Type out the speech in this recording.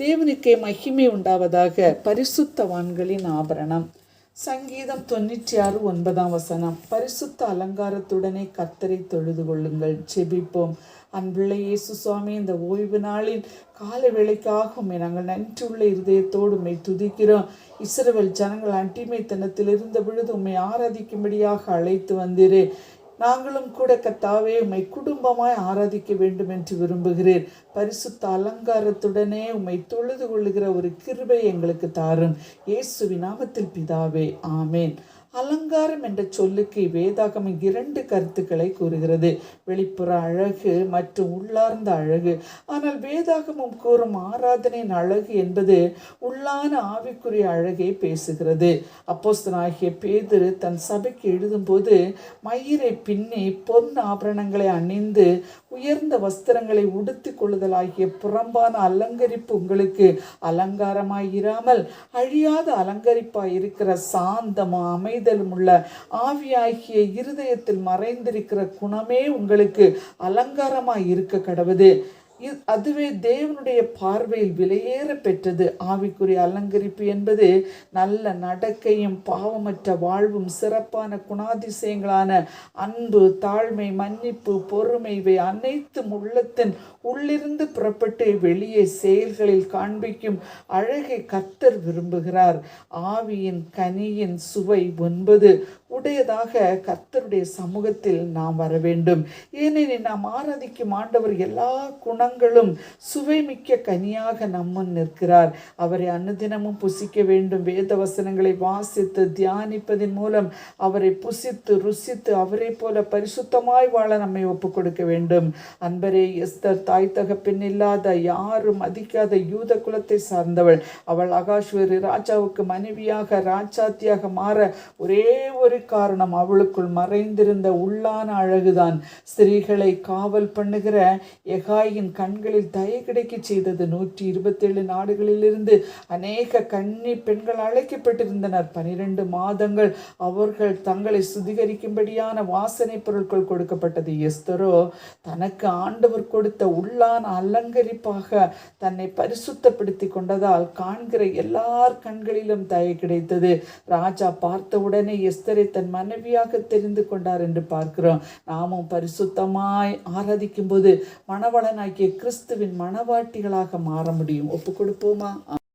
தேவனுக்கே மகிமை உண்டாவதாக பரிசுத்தவான்களின் ஆபரணம். சங்கீதம் தொண்ணூற்றி ஆறு ஒன்பதாம் வசனம். பரிசுத்த அலங்காரத்துடனே கத்தரை தொழுது கொள்ளுங்கள். செபிப்போம் அன்புள்ள இயேசு சுவாமி இந்த ஓய்வு நாளில் கால வேளைக்காக நாங்கள் நன்றியுள்ள இருதயத்தோடு உண்மை துதிக்கிறோம். இஸ்ரவேல் ஜனங்கள் அடிமைத்தனத்தில் இருந்த பொழுது உண்மை ஆராதிக்கும்படியாக அழைத்து வந்தீரே. நாங்களும் கூட கத்தாவே உம்மை குடும்பமாய் ஆராதிக்க வேண்டும் என்று விரும்புகிறேன். பரிசுத்த அலங்காரத்துடனே உம்மை தொழுது கொள்ளுகிற ஒரு கிருபை எங்களுக்கு தாரும். இயேசுவின் நாமத்தில் பிதாவே ஆமேன். அலங்காரம் என்ற சொல்லுக்கு வேதாகமம் இரண்டு கருத்துக்களை கூறுகிறது. வெளிப்புற அழகு மற்றும் உள்ளார்ந்த அழகு. ஆனால் வேதாகமம் கூறும் ஆராதனையின் அழகு என்பது உள்ளான ஆவிக்குரிய அழகை பேசுகிறது. அப்போஸ்தனாகிய பேதுரு தன் சபைக்கு எழுதும்போது மயிரை பின்னி பொன் ஆபரணங்களை அணிந்து உயர்ந்த வஸ்திரங்களை உடுத்திக் கொள்ளுதலாகிய புறம்பான அலங்கரிப்பு உங்களுக்கு அலங்காரமாய் இராமல் அழியாத அலங்கரிப்பாய் இருக்கிற அமைதி அமைதலும் உள்ள ஆவியாகிய இருதயத்தில் மறைந்திருக்கிற குணமே உங்களுக்கு அலங்காரமாய் இருக்க கடவுது அதுவே தேவனுடைய பார்வையில் விலையேற பெற்றது. ஆவிக்குரிய அலங்கரிப்பு என்பது நல்ல நடக்கையும் பாவமற்ற வாழ்வும் சிறப்பான குணாதிசயங்களான அன்பு தாழ்மை மன்னிப்பு பொறுமை இவை அனைத்தும் உள்ளத்தின் உள்ளிருந்து புறப்பட்டு வெளியே செயல்களில் காண்பிக்கும் அழகை கத்தர் விரும்புகிறார். ஆவியின் கனியின் சுவை ஒன்பது. உடையதாக கத்தருடைய சமூகத்தில் நாம் வர வேண்டும். ஏனெனில் நாம் ஆராதிக்கும் ஆண்டவர் எல்லா குண பழங்களும் சுவைமிக்க கனியாக நம்முன் நிற்கிறார். அவரை அனுதினமும் புசிக்க வேண்டும். வேத வசனங்களை வாசித்து தியானிப்பதன் மூலம் அவரை புசித்து ருசித்து அவரை போல பரிசுத்தமாய் வாழ நம்மை ஒப்பு கொடுக்க வேண்டும். அன்பரே எஸ்தர் தாய் தகப்பெண் இல்லாத யாரும் மதிக்காத யூத குலத்தை சார்ந்தவள். அவள் அகாஸ்வரி ராஜாவுக்கு மனைவியாக ராஜாத்தியாக மாற ஒரே ஒரு காரணம். அவளுக்குள் மறைந்திருந்த உள்ளான அழகுதான். ஸ்திரீகளை காவல் பண்ணுகிற எகாயின் கண்களில் தய கிடைக்க செய்தது. நூற்றி இருபத்தேழு நாடுகளிலிருந்து அநேக கன்னி பெண்கள் அழைக்கப்பட்டிருந்தனர். பனிரெண்டு மாதங்கள் அவர்கள் தங்களை சுதிகரிக்கும்படியான வாசனை பொருட்கள் கொடுக்கப்பட்டது. எஸ்தரோ தனக்கு ஆண்டவர் கொடுத்த உள்ளான அலங்கரிப்பாக தன்னை பரிசுத்தப்படுத்தி கொண்டதால் காண்கிற எல்லார் கண்களிலும் தய கிடைத்தது. ராஜா பார்த்தவுடனே எஸ்தரை தன் மனைவியாக தெரிந்து கொண்டார் என்று பார்க்கிறோம். நாமும் பரிசுத்தமாய் ஆராதிக்கும் போது மணவளனாகிய கிறிஸ்துவின் மணவாட்டிகளாக மாற முடியும். ஒப்பு கொடுப்போமா